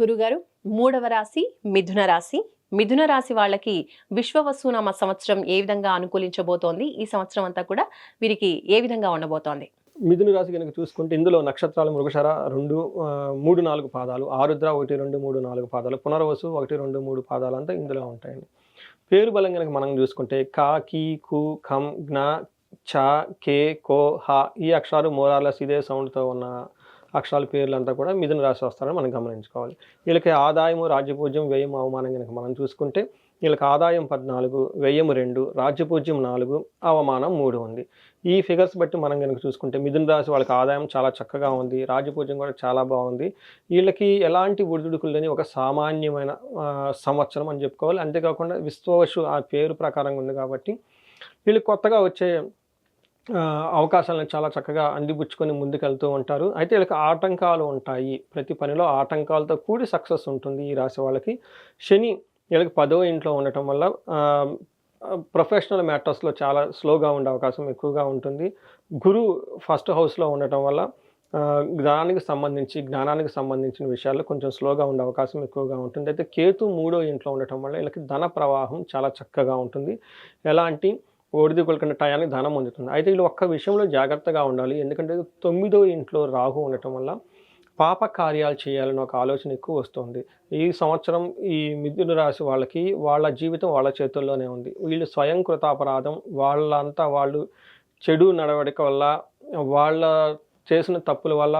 గురుగారు మూడవ రాశి మిథున రాశి. మిథున రాశి వాళ్ళకి విశ్వవసునామ సంవత్సరం ఏ విధంగా అనుకూలించబోతోంది? ఈ సంవత్సరం అంతా కూడా వీరికి ఏ విధంగా ఉండబోతోంది? మిథున రాశి కనుక చూసుకుంటే ఇందులో నక్షత్రాలు మృగశర రెండు మూడు నాలుగు పాదాలు ఆరుద్ర ఒకటి రెండు మూడు నాలుగు పాదాలు పునర్వసు ఒకటి రెండు మూడు పాదాలు అంతా ఇందులో ఉంటాయండి. పేరు బలం కనుక మనం చూసుకుంటే కా కీ కు ఖం జ్ఞ చ కే కో హ ఈ అక్షరాలు మోరార్ల ఇదే సౌండ్తో ఉన్న అక్షరాల పేర్లంతా కూడా మిథున రాశి వస్తారని మనం గమనించుకోవాలి. వీళ్ళకి ఆదాయము రాజ్యపూజ్యం వ్యయం అవమానం కనుక మనం చూసుకుంటే వీళ్ళకి ఆదాయం పద్నాలుగు వ్యయం రెండు రాజ్యపూజ్యం నాలుగు అవమానం మూడు ఉంది. ఈ ఫిగర్స్ బట్టి మనం కనుక చూసుకుంటే మిథున రాశి వాళ్ళకి ఆదాయం చాలా చక్కగా ఉంది రాజ్యపూజ్యం కూడా చాలా బాగుంది. వీళ్ళకి ఎలాంటి ఒడిదుడుకులు లేని ఒక సామాన్యమైన సంవత్సరం అని చెప్పుకోవాలి. అంతేకాకుండా విశ్వవశు ఆ పేరు ప్రకారంగా ఉంది కాబట్టి వీళ్ళు కొత్తగా వచ్చే అవకాశాలను చాలా చక్కగా అందిపుచ్చుకొని ముందుకెళ్తూ ఉంటారు. అయితే వీళ్ళకి ఆటంకాలు ఉంటాయి. ప్రతి పనిలో ఆటంకాలతో కూడి సక్సెస్ ఉంటుంది ఈ రాశి వాళ్ళకి. శని వీళ్ళకి పదో ఇంట్లో ఉండటం వల్ల ప్రొఫెషనల్ మ్యాటర్స్లో చాలా స్లోగా ఉండే అవకాశం ఎక్కువగా ఉంటుంది. గురు ఫస్ట్ హౌస్లో ఉండటం వల్ల జ్ఞానానికి సంబంధించి జ్ఞానానికి సంబంధించిన విషయాల్లో కొంచెం స్లోగా ఉండే అవకాశం ఎక్కువగా ఉంటుంది. అయితే కేతు మూడో ఇంట్లో ఉండటం వల్ల వీళ్ళకి ధన ప్రవాహం చాలా చక్కగా ఉంటుంది. ఎలాంటి ఓడిది కన్నా టయానికి ధనం అందుతుంది. అయితే వీళ్ళు ఒక్క విషయంలో జాగ్రత్తగా ఉండాలి. ఎందుకంటే తొమ్మిదో ఇంట్లో రాహు ఉండటం వల్ల పాప కార్యాలు చేయాలని ఒక ఆలోచన ఎక్కువ వస్తుంది. ఈ సంవత్సరం ఈ మిథున రాశి వాళ్ళకి వాళ్ళ జీవితం వాళ్ళ చేతుల్లోనే ఉంది. వీళ్ళు స్వయం కృతాపరాధం వాళ్ళంతా వాళ్ళు చెడు నడవడిక వల్ల వాళ్ళ చేసిన తప్పుల వల్ల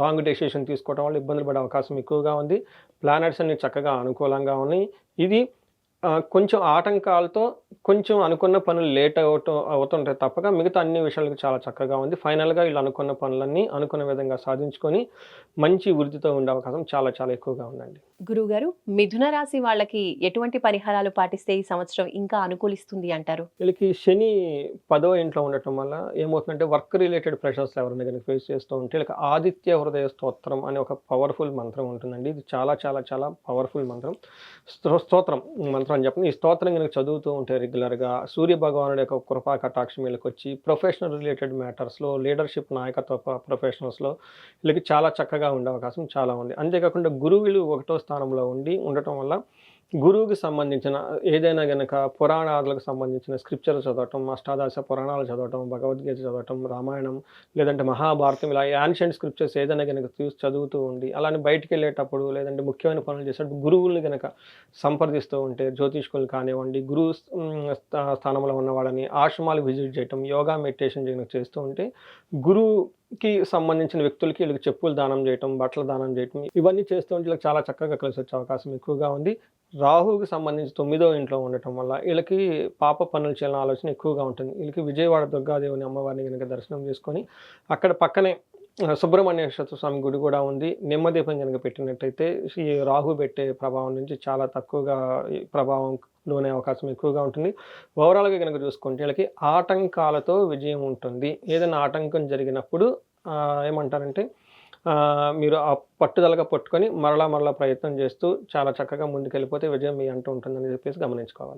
రాంగ్ డెసిషన్ తీసుకోవడం వల్ల ఇబ్బందులు పడే అవకాశం ఎక్కువగా ఉంది. ప్లానెట్స్ అన్ని చక్కగా అనుకూలంగా ఉన్నాయి. ఇది కొంచెం ఆటంకాలతో కొంచెం అనుకున్న పనులు లేట్ అవటం అవుతుంటాయి తప్పక. మిగతా అన్ని విషయాలకు చాలా చక్కగా ఉంది. ఫైనల్గా వీళ్ళు అనుకున్న పనులన్నీ అనుకున్న విధంగా సాధించుకొని మంచి వృద్ధితో ఉండే అవకాశం చాలా చాలా ఎక్కువగా ఉందండి. గురుగారు మిథున రాశి వాళ్ళకి ఎటువంటి పరిహారాలు పాటిస్తే ఈ సంవత్సరం ఇంకా అనుకూలిస్తుంది అంటారు? వీళ్ళకి శని పదో ఇంట్లో ఉండటం వల్ల ఏమవుతుందంటే వర్క్ రిలేటెడ్ ప్రెషర్స్ ఎవరైనా కనుక ఫేస్ చేస్తూ ఉంటే వీళ్ళకి ఆదిత్య హృదయ స్తోత్రం అనే ఒక పవర్ఫుల్ మంత్రం ఉంటుందండి. ఇది చాలా చాలా చాలా పవర్ఫుల్ మంత్రం. స్తో- స్తోత్రం మంత్రం అని చెప్పండి ఈ స్తోత్రం కనుక చదువుతూ ఉంటే రెగ్యులర్గా సూర్య భగవానుడి యొక్క కృపా కటాక్షం వీళ్ళకి వచ్చి ప్రొఫెషనల్ రిలేటెడ్ మ్యాటర్స్లో లీడర్షిప్ నాయకత్వ ప్రొఫెషనల్స్లో వీళ్ళకి చాలా చక్కగా ఉండే అవకాశం చాలా ఉంది. అంతేకాకుండా గురువులు ఒకటో స్థానంలో ఉండి ఉండటం వల్ల గురువుకి సంబంధించిన ఏదైనా గనక పురాణాలకు సంబంధించిన స్క్రిప్చర్లు చదవటం అష్టాదశ పురాణాలు చదవటం భగవద్గీత చదవటం రామాయణం లేదంటే మహాభారతం ఇలా యాన్షియంట్ స్క్రిప్చర్స్ ఏదైనా కనుక చూసి చదువుతూ ఉండి అలానే బయటికి వెళ్ళేటప్పుడు లేదంటే ముఖ్యమైన పనులు చేసేటప్పుడు గురువుల్ని కనుక సంప్రదిస్తూ ఉంటే జ్యోతిష్కులు కానివ్వండి గురువు స్థా- స్థానంలో ఉన్నవాళ్ళని ఆశ్రమాలు విజిట్ చేయటం యోగా మెడిటేషన్ కనుక చేస్తూ ఉంటే గురువు కి సంబంధించిన వ్యక్తులకి వీళ్ళకి చెప్పులు దానం చేయటం బట్టల దానం చేయటం ఇవన్నీ చేస్తూ ఉంటే వీళ్ళకి చాలా చక్కగా కలిసి వచ్చే అవకాశం ఎక్కువగా ఉంది. రాహుకి సంబంధించి తొమ్మిదో ఇంట్లో ఉండటం వల్ల వీళ్ళకి పాప పనులు చేయాలని ఆలోచన ఎక్కువగా ఉంటుంది. వీళ్ళకి విజయవాడ దుర్గాదేవిని అమ్మవారిని కనుక దర్శనం చేసుకొని అక్కడ పక్కనే సుబ్రహ్మణ్యేశ్వర స్వామి గుడి కూడా ఉంది. నిమ్మదీపం కనుక పెట్టినట్టయితే ఈ రాహు పెట్టే ప్రభావం నుంచి చాలా తక్కువగా ప్రభావం లోనే అవకాశం ఎక్కువగా ఉంటుంది. ఓవరాల్గా కనుక చూసుకుంటే వీళ్ళకి ఆటంకాలతో విజయం ఉంటుంది. ఏదైనా ఆటంకం జరిగినప్పుడు ఏమంటారంటే మీరు ఆ పట్టుదలగా పట్టుకొని మరలా మరలా ప్రయత్నం చేస్తూ చాలా చక్కగా ముందుకెళ్ళిపోతే విజయం మీ అంటూ ఉంటుందని చెప్పేసి గమనించుకోవాలి.